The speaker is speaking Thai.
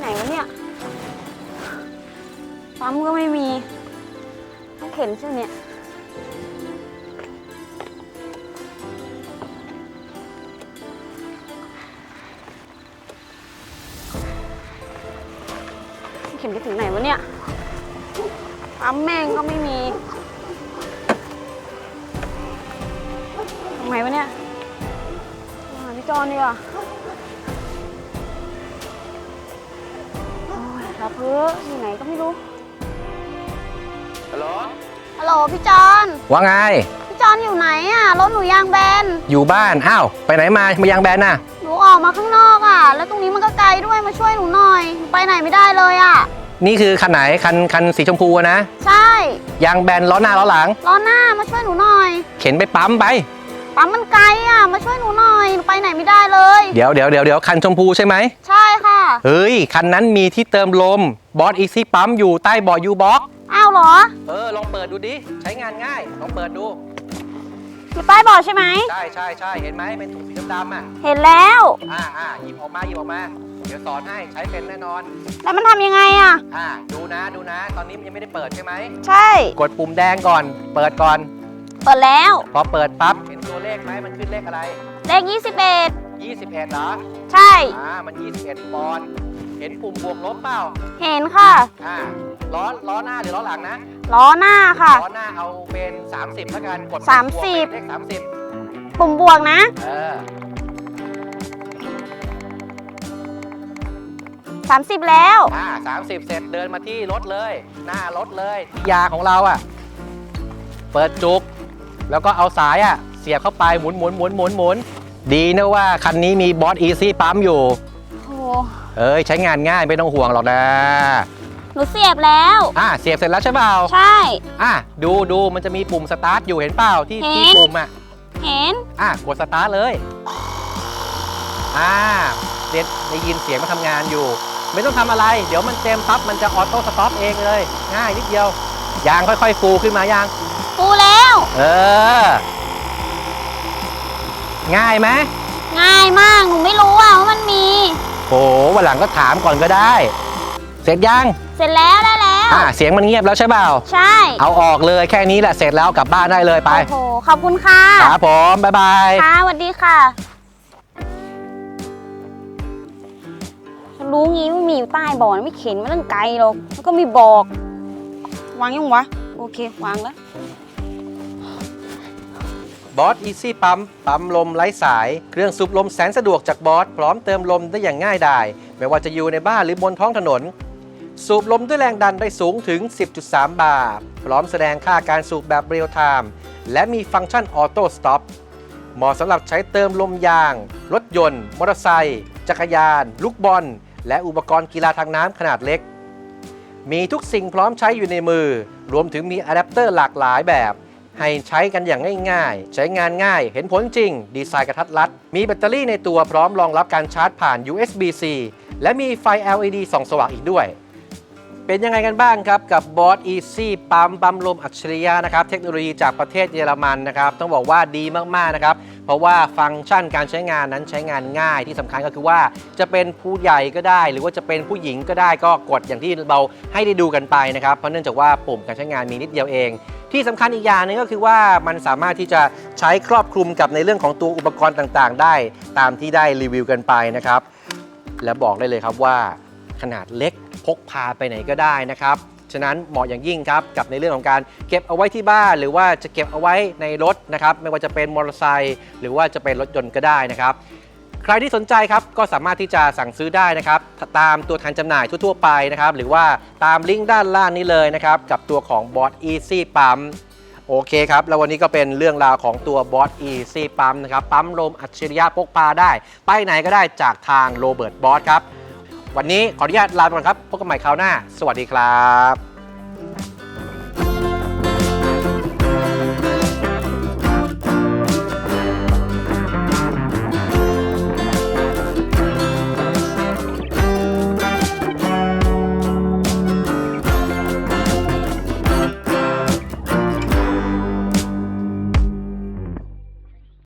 ไหนวะเนี่ย ปั๊มก็ไม่มีต้องเข็นใช่ไหมเนี่ยเข็นไปถึงไหนวะเนี่ย ปั๊มแม่งก็ไม่มีทำไงวะเนี่ยหาพี่จอนดีกว่า โอ้ยรับเพ้ออยู่ไหนก็ไม่รู้ ฮัลโหลฮัลโหลพี่จอนว่าไง พี่จอนอยู่ไหนอะรถหนูยางแบน อยู่บ้าน อ้าว ไปไหนมา มายางแบนน่ะ หนูออกมาข้างนอกอะแล้วตรงนี้มันก็ไกลด้วยมาช่วยหนูหน่อยหนูไปไหนไม่ได้เลยอะนี่คือคันไหน คันคันสีชมพูอะนะ ใช่ ยางแบนล้อหน้าล้อหลัง ล้อหน้ามาช่วยหนูหน่อย เข็นไปปั๊มไป ปั๊มมันไกลอะมาช่วยหนูหน่อยหนูไปไหนไม่ได้เลย เดี๋ยวเดี๋ยวเดี๋ยวเดี๋ยวคันชมพูใช่ไหม ใช่ค่ะเฮ้ย คันนั้นมีที่เติมลมบอสอีซี่ปั๊มอยู่ใต้เบาะยูบ็อกอ้าวเหรอเออ ลองเปิดดูดิ ใช้งานง่าย ลองเปิดดู อยู่ใต้เบาะใช่ไหม ใช่ใช่ใช่เห็นไหมเป็นถุงสีดำๆอะ เห็นแล้ว อ่าอ่าหยิบออกมาหยิบออกมา เดี๋ยวสอนให้ใช้เป็นแน่นอน แล้วมันทำยังไงอะอ่า ดูนะดูนะ ตอนนี้มันยังไม่ได้เปิดใช่ไหม ใช่ กดปุ่มแดงก่อน เปิดก่อน เปิดแล้ว พอเปิดปั๊บเห็นตัวเลขไหมมันขึ้นเลขอะไร เลข 21 21เหรอใช่ อ่ามัน 21ปอนด์เห็นปุ่มบวกลบเปล่าเห็นค่ะ อ่าล้อล้อหน้าหรือล้อหลังนะล้อหน้าค่ะ ล้อหน้าเอาเป็น 30แล้วกันกดสามสิบเลข30ปุ่มบวกนะ เออ30 แล้ว อ่า30 เสร็จเดินมาที่รถเลย หน้ารถเลย ยาของเราอะ เปิดจุก แล้วก็เอาสายอะเสียบเข้าไปหมุนหมุนหมุนหมุนหมุนดีนะว่าคันนี้มีบอสอีซี่ปั๊มอยู่โอ้เอ้ยใช้งานง่ายไม่ต้องห่วงหรอกนะหนูเสียบแล้ว อ่าเสียบเสร็จแล้วใช่เปล่าใช่ อะดูดูมันจะมีปุ่มสตาร์ทอยู่เห็นเปล่าที่ที่เห็น ปุ่มอะเห็น อะกดสตาร์ทเลยอ่าเด็ดได้ยินเสียงมันทำงานอยู่ ไม่ต้องทำอะไร เดี๋ยวมันเต็มปั๊บมันจะออโต้สต็อปเองเลย ง่ายนิดเดียวยางค่อยๆฟูขึ้นมายัง ปูแล้ว เออ ง่ายไหมง่ายมาก หนูไม่รู้อะว่ามันมี โหวันหลังก็ถามก่อนก็ได้ เสร็จยังเสร็จแล้วได้แล้ว อ่าเสียงมันเงียบแล้วใช่เปล่า ใช่เอาออกเลยแค่นี้แหละเสร็จแล้วกลับบ้านได้เลยไปโอ้โหขอบคุณค่ะครับผมบ๊ายบาย ค่ะสวัสดีค่ะ ฉันรู้งี้ว่ามีอยู่ใต้บ่อนะไม่เข็นไม่ต้องไกลหรอกแล้วก็มีบอก วางยังวะ โอเควางแล้ว บอสอีซี่ปั๊มปั๊มลมไร้สาย เครื่องสูบลมแสนสะดวกจากบอสพร้อมเติมลมได้อย่างง่ายดายไม่ว่าจะอยู่ในบ้านหรือบนท้องถนน สูบลมด้วยแรงดันได้สูงถึง 10.3 บาร์พร้อมแสดงค่าการสูบแบบเรียลไทม์และมีฟังก์ชันออโต้สต็อปเหมาะสำหรับใช้เติมลมยาง รถยนต์ มอเตอร์ไซค์จักรยาน ลูกบอล และอุปกรณ์กีฬาทางน้ำขนาดเล็ก มีทุกสิ่งพร้อมใช้อยู่ในมือ รวมถึงมีอะแดปเตอร์หลากหลายแบบ ให้ใช้กันอย่างง่ายๆ ใช้งานง่าย เห็นผลจริง ดีไซน์กระทัดรัด มีแบตเตอรี่ในตัวพร้อมรองรับการชาร์จผ่าน USB-C และมีไฟ LED ส่องสว่างอีกด้วย เป็นยังไงกันบ้างครับกับบอส Easy ปั๊มปั๊มลมอัจฉริยะนะครับเทคโนโลยีจากประเทศเยอรมันนะครับต้องบอกว่าดีมากๆนะครับเพราะว่าฟังก์ชันการใช้งานนั้นใช้งานง่ายที่สำคัญก็คือว่าจะเป็นผู้ใหญ่ก็ได้ หรือว่าจะเป็นผู้หญิงก็ได้ก็กดอย่างที่เราให้ได้ดูกันไปนะครับเพราะเนื่องจากว่าปุ่มการใช้งานมีนิดเดียวเองที่สำคัญอีกอย่างหนึงก็คือว่ามันสามารถที่จะใช้ครอบคลุมกับในเรื่องของตัวอุปกรณ์ต่างๆ ได้ตามที่ได้รีวิวกันไปนะครับ และบอกได้เลยครับว่าขนาดเล็ก พกพาไปไหนก็ได้นะครับ ฉะนั้นเหมาะอย่างยิ่งครับกับในเรื่องของการเก็บเอาไว้ที่บ้าน หรือว่าจะเก็บเอาไว้ในรถนะครับไม่ว่าจะเป็นมอเตอร์ไซค์หรือว่าจะเป็นรถยนต์ก็ได้นะครับใครที่สนใจครับก็สามารถที่จะสั่งซื้อได้นะครับตามตัวแทนจำหน่ายทั่วๆไปนะครับหรือว่าตามลิงก์ด้านล่างนี้เลยนะครับกับตัวของ b o s Easy ปั๊มโอเคครับ แล้ววันนี้ก็เป็นเรื่องราวของตัว b o s Easy ปั๊มนะครับปั๊มลมอัจฉริยะพกพาได้ ไปไหนก็ได้จากทางโรเบิร์ตบอสครับ วันนี้ขออนุญาตลาไปก่อนครับพบกันใหม่คราวหน้า สวัสดีครับ